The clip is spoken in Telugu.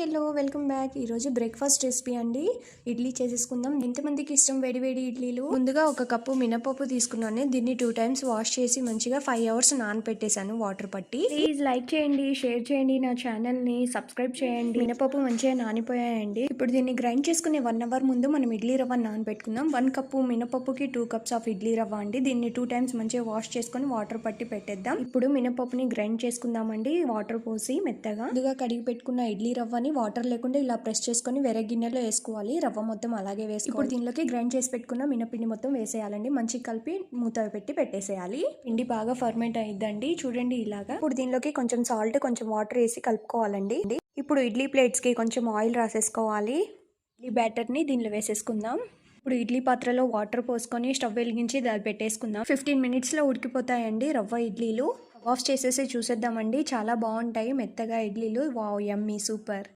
Hello welcome back. ఈరోజు బ్రేక్ఫాస్ట్ రెసిపీ అండి. ఇడ్లీ చేసేసుకుందాం. ఎంతమందికి ఇష్టం వేడి వేడి ఇడ్లీలు? ముందుగా ఒక కప్పు మినపప్పు తీసుకున్నాను. దీన్ని టూ టైమ్స్ వాష్ చేసి మంచిగా ఫైవ్ అవర్స్ నానపెట్టేశాను వాటర్ పట్టి. ప్లీజ్ లైక్ చేయండి షేర్ చేయండి నా ఛానల్ని సబ్స్క్రైబ్ చేయండి. మినపప్పు మంచిగా నానిపోయాయండి. ఇప్పుడు దీన్ని గ్రైండ్ చేసుకునే వన్ అవర్ ముందు మనం ఇడ్లీ రవ్వ నానబెట్టుకుందాం వన్ కప్పు మినపప్పుకి టూ కప్స్ ఆఫ్ ఇడ్లీ రవ్వ అండి. దీన్ని టూ టైమ్స్ మంచిగా వాష్ చేసుకొని వాటర్ పట్టి పెట్టేద్దాం. ఇప్పుడు మినపప్పుని గ్రైండ్ చేసుకుందామండి. వాటర్ పోసి మెత్తగా. ముందుగా కడిగి పెట్టుకున్న ఇడ్లీ రవ్వని వాటర్ లేకుండా ఇలా ప్రెస్ చేసుకొని వేరే గిన్నెలో వేసుకోవాలి. రవ్వ మొత్తం అలాగే వేసుకోవాలి. ఇప్పుడు దీనిలోకి గ్రైండ్ చేసి పెట్టుకున్న మినపిండి మొత్తం వేసేయాలండి. మంచిగా కలిపి మూత పెట్టి పెట్టేసేయాలి. పిండి బాగా ఫర్మెంట్ అయ్యిద్దండి చూడండి ఇలాగా. ఇప్పుడు దీనిలోకి కొంచెం సాల్ట్ కొంచెం వాటర్ వేసి కలుపుకోవాలండి. ఇప్పుడు ఇడ్లీ ప్లేట్స్కి కొంచెం ఆయిల్ రాసేసుకోవాలి. ఈ బ్యాటర్ని దీనిలో వేసేసుకుందాం. ఇప్పుడు ఇడ్లీ పాత్రలో వాటర్ పోసుకొని స్టవ్ వెలిగించి దాన్ని పెట్టేసుకుందాం. ఫిఫ్టీన్ మినిట్స్లో ఉడికిపోతాయండి రవ్వ ఇడ్లీలు. ఆఫ్ చేసేసి చూసేద్దామండి. చాలా బాగుంటాయి. మెత్తగా ఇడ్లీలు. Wow yummy super.